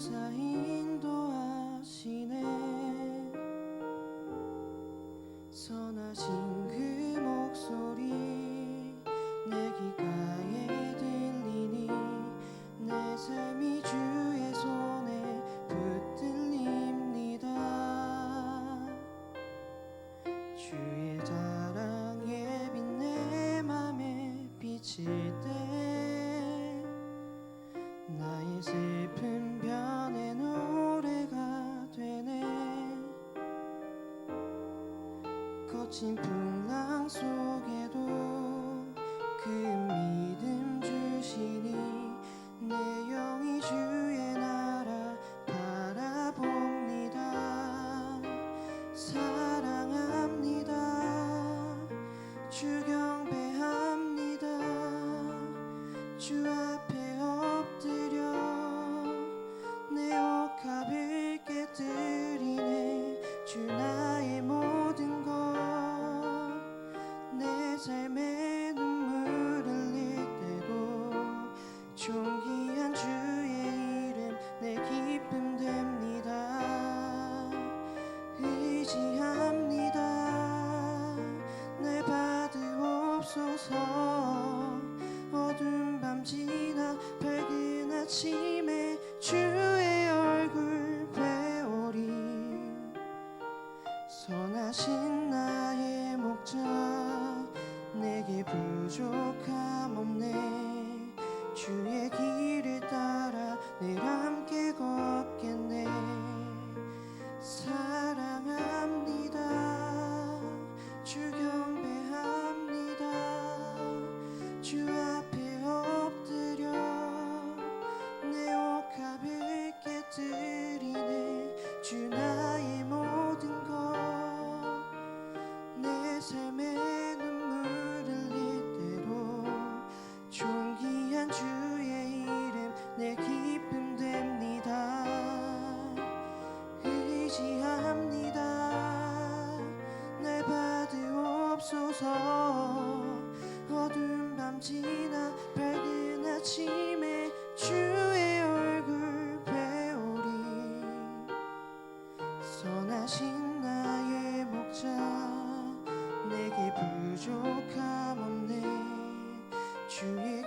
감사 인도하시네. 선하신 거친 풍랑 속에도 그 삶에 눈물 흘릴 때도 존귀한 주의 이름 내 기쁨 됩니다. 의지합니다. 날 받으옵소서 어두운 밤 지나 밝은 아침에 주의 얼굴 배우리 선하신 부족함 없네. 주의 길을 따라 늘 함께 걷겠네. 사랑합니다. 주 경배합니다. 주 앞에 엎드려 내 옷값을 깨뜨리네. 주나 받으옵소서 어두운 밤 지나 밝은 아침에 주의 얼굴 배우리. 선하신 나의 목자 내게 부족함 없네. 주의